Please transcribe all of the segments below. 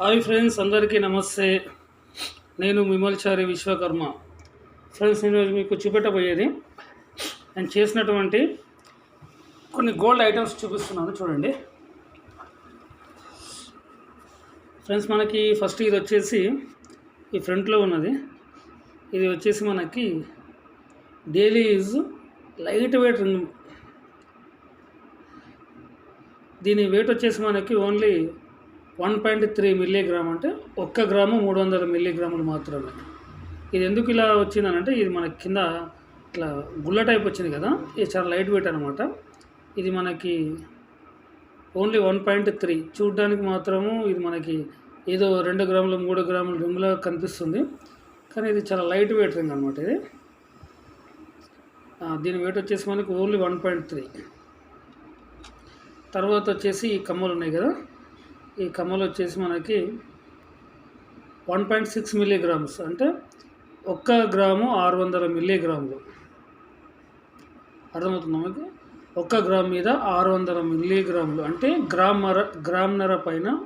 Hi friends అందరికీ నమస్తే. నేను విమల్చారి విశ్వకర్మ. ఫ్రెండ్స్ నేను మీకు చూపెట్టబోయేది నేను చేసినటువంటి కొన్ని గోల్డ్ ఐటమ్స్ చూపిస్తున్నాను చూడండి. ఫ్రెండ్స్ మనకి ఫస్ట్ ఇది వచ్చేసి ఈ ఫ్రంట్లో ఉన్నది. ఇది వచ్చేసి మనకి daily use light weight ring దీని వెయిట్ వచ్చేసి మనకి only one point three milligram అంటే ఒక్క గ్రాము మూడు వందల మిల్లీగ్రాములు మాత్రమే. ఇది ఎందుకు ఇలా వచ్చిందనంటే ఇది మన కింద ఇట్లా గుల్ల టైప్ వచ్చింది కదా ఇది చాలా లైట్ వెయిట్ అనమాట ఇది మనకి ఓన్లీ వన్ పాయింట్ త్రీ. చూడడానికి మాత్రము ఇది మనకి ఏదో రెండు గ్రాములు మూడు గ్రాములు రింగ్లా కనిపిస్తుంది. కానీ ఇది చాలా లైట్ వెయిట్ రింగ్ అనమాట ఇది. దీని వెయిట్ వచ్చేసి మనకి ఓన్లీ వన్ పాయింట్ త్రీ. తర్వాత వచ్చేసి ఈ కమ్మలు ఉన్నాయి కదా ఈ కమ్మలు వచ్చేసి మనకి వన్ పాయింట్ సిక్స్ మిల్లీగ్రామ్స్ అంటే ఒక్క గ్రాము ఆరు వందల మిల్లీగ్రాములు. అర్థమవుతుందా మీకు? ఒక్క గ్రామ్ మీద ఆరు వందల మిల్లీగ్రాములు అంటే గ్రామ్ గ్రామ్నర పైన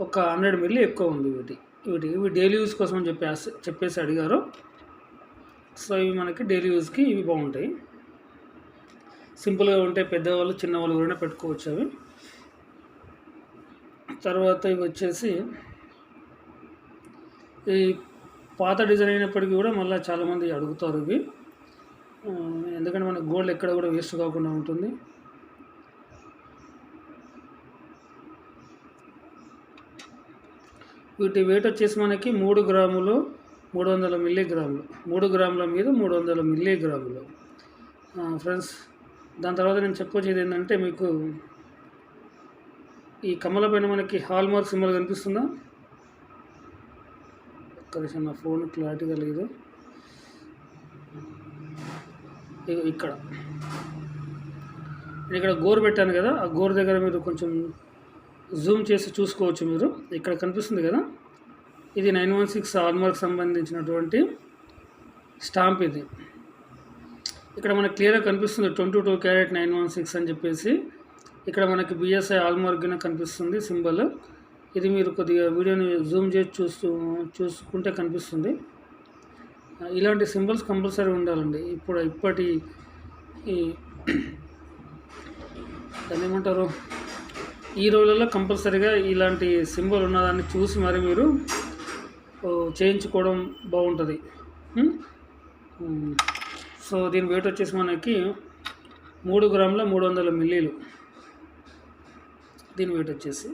ఒక హండ్రెడ్ మిల్లీ ఎక్కువ ఉంది వీటి. వీటి ఇవి డైలీ యూస్ కోసం అని చెప్పేసి చెప్పేసి అడిగారు. సో ఇవి మనకి డైలీ యూస్కి ఇవి బాగుంటాయి. సింపుల్గా ఉంటే పెద్దవాళ్ళు చిన్నవాళ్ళు కూడా పెట్టుకోవచ్చు అవి. తర్వాత ఇవి వచ్చేసి ఈ పాత డిజైన్ అయినప్పటికీ కూడా మళ్ళీ చాలామంది అడుగుతారు ఇవి. ఎందుకంటే మన గోల్డ్ ఎక్కడ కూడా వేస్ట్ కాకుండా ఉంటుంది. వీటి వెయిట్ వచ్చేసి మనకి మూడు గ్రాములు మూడు వందల మిల్లీగ్రాములు. మూడు గ్రాముల మీద మూడు వందల మిల్లీగ్రాములు. ఫ్రెండ్స్ దాని తర్వాత నేను చెప్పొచ్చేది ఏంటంటే మీకు ఈ కమల పైన మనకి హాల్ మార్క్ సింబల్ కనిపిస్తుందా? ఒక్క నిమిషం నా ఫోన్ క్లారిటీగా లేదు. ఇక్కడ. నేను ఇక్కడ గోరు పెట్టాను కదా ఆ గోరు దగ్గర మీరు కొంచెం జూమ్ చేసి చూసుకోవచ్చు మీరు. ఇక్కడ కనిపిస్తుంది కదా ఇది నైన్ వన్ సిక్స్ హాల్మార్క్ సంబంధించినటువంటి స్టాంప్ ఇది. ఇక్కడ మనకి క్లియర్గా కనిపిస్తుంది twenty two carat nine one six అని చెప్పేసి. ఇక్కడ మనకి బిఎస్ఐ ఆల్మార్గ్న కనిపిస్తుంది సింబల్. ఇది మీరు కొద్దిగా వీడియోని జూమ్ చేసి చూస్తూ చూసుకుంటే కనిపిస్తుంది. ఇలాంటి సింబల్స్ కంపల్సరీ ఉండాలండి. ఇప్పుడు ఇప్పటి ఈ దాన్ని ఏమంటారు? ఈ రోజులలో కంపల్సరీగా ఇలాంటి సింబల్ ఉన్నదాన్ని చూసి మరి మీరు చేయించుకోవడం బాగుంటుంది. సో దీని వెయిట్ వచ్చేసి మనకి మూడు గ్రాముల మూడు వందల మిల్లీలు. దీని వెయిట్ వచ్చేసి.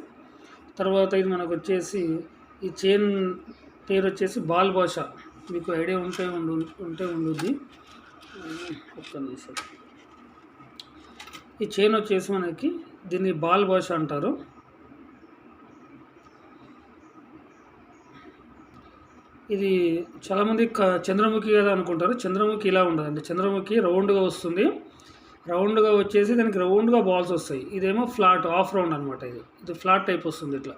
తర్వాత ఇది మనకు వచ్చేసి ఈ చైన్ పేరు వచ్చేసి బాల్ భాష. మీకు ఐడియా ఉంటే ఉండు ఉంటే ఉండుద్ది. ఒక్క నిమిషం. ఈ చైన్ వచ్చేసి మనకి దీన్ని బాల్ భాష అంటారు. ఇది చాలామంది క- చంద్రముఖి కదా అనుకుంటారు. చంద్రముఖి ఇలా ఉండదండి చంద్రముఖి రౌండ్గా వస్తుంది. రౌండ్గా వచ్చేసి దానికి రౌండ్గా బాల్స్ వస్తాయి. ఇదేమో ఫ్లాట్ ఆఫ్ రౌండ్ అనమాట ఇది. ఇది ఫ్లాట్ టైప్ వస్తుంది ఇట్లా.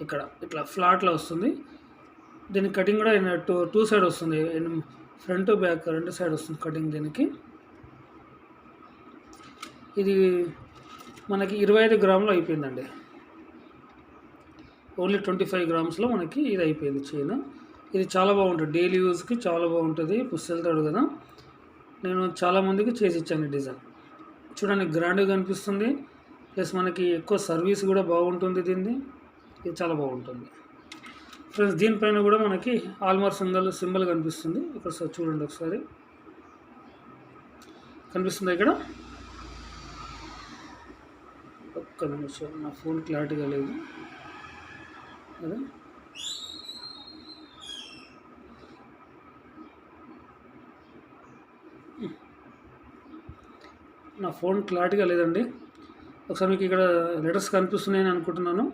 ఇక్కడ ఇట్లా ఫ్లాట్లో వస్తుంది. దీని కటింగ్ కూడా టూ టూ సైడ్ వస్తుంది. ఫ్రంట్ బ్యాక్ రెండు సైడ్ వస్తుంది కటింగ్ దీనికి. ఇది మనకి ఇరవై ఐదు గ్రాములు అయిపోయిందండి. ఓన్లీ ట్వంటీ ఫైవ్ గ్రామ్స్లో మనకి ఇది అయిపోయింది చైన్. ఇది చాలా బాగుంటుంది. డైలీ యూజ్కి చాలా బాగుంటుంది. పుస్తెళ్తాడు కదా. నేను చాలామందికి చేసి ఇచ్చాను ఈ డిజైన్ చూడండి గ్రాండ్గా కనిపిస్తుంది ప్లస్ మనకి ఎక్కువ సర్వీస్ కూడా బాగుంటుంది దీన్ని. ఇది చాలా బాగుంటుంది. ఫ్రెండ్స్ దీనిపైన కూడా మనకి ఆల్మార్ సింగల్ సింబల్ కనిపిస్తుంది. ఇక్కడ చూడండి ఒకసారి. కనిపిస్తుంది ఇక్కడ? ఒక్క నిమిషం నా ఫోన్ క్లారిటీగా లేదు. అదే. నా ఫోన్ క్లారిటీగా లేదండి. ఒకసారి మీకు ఇక్కడ లెటర్స్ కనిపిస్తున్నాయని అనుకుంటున్నాను.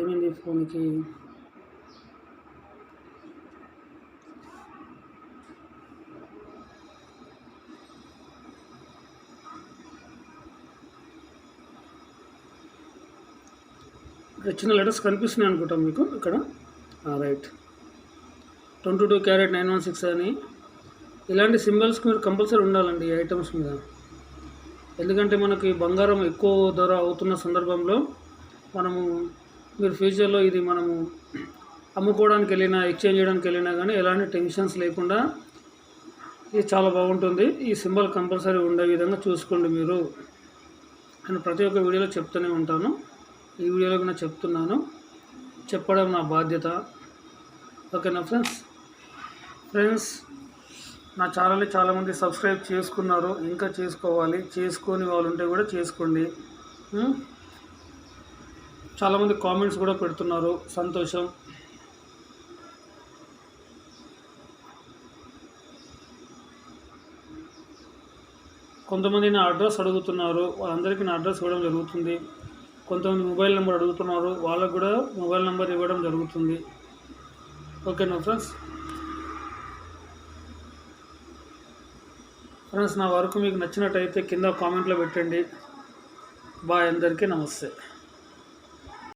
ఏమైంది ఫోన్కి? చిన్న లెటర్స్ కనిపిస్తున్నాయి అనుకుంటాం మీకు ఇక్కడ. Right. Twenty two carat nine one six అని. ఇలాంటి సింబల్స్ మీరు కంపల్సరీ ఉండాలండి ఈ ఐటమ్స్ మీద. ఎందుకంటే మనకి బంగారం ఎక్కువ ధర అవుతున్న సందర్భంలో మనము మీరు ఫ్యూచర్లో ఇది మనము అమ్ముకోవడానికి వెళ్ళినా ఎక్స్చేంజ్ చేయడానికి వెళ్ళినా కానీ ఎలాంటి టెన్షన్స్ లేకుండా ఇది చాలా బాగుంటుంది. ఈ సింబల్ కంపల్సరీ ఉండే విధంగా చూసుకోండి మీరు. నేను ప్రతి ఒక్క వీడియోలో చెప్తూనే ఉంటాను. ఈ వీడియోలో కూడా చెప్తున్నాను. చెప్పడం నా బాధ్యత. ఓకేనా ఫ్రెండ్స్? ఫ్రెండ్స్ నా ఛానల్ని చాలామంది సబ్స్క్రైబ్ చేసుకున్నారు. ఇంకా చేసుకోవాలి. చేసుకొని వాళ్ళు ఉంటే కూడా చేసుకోండి. చాలామంది కామెంట్స్ కూడా పెడుతున్నారు. సంతోషం. కొంతమంది నా అడ్రస్ అడుగుతున్నారు. వాళ్ళందరికీ నా అడ్రస్ ఇవ్వడం జరుగుతుంది. కొంతమంది మొబైల్ నెంబర్ అడుగుతున్నారు వాళ్ళకు కూడా మొబైల్ నెంబర్ ఇవ్వడం జరుగుతుంది. ఓకేనా ఫ్రెండ్స్ ఫ్రెండ్స్ నా వర్క్ మీకు నచ్చినట్టయితే కింద కామెంట్లో పెట్టండి. బాయ్ అందరికీ నమస్తే.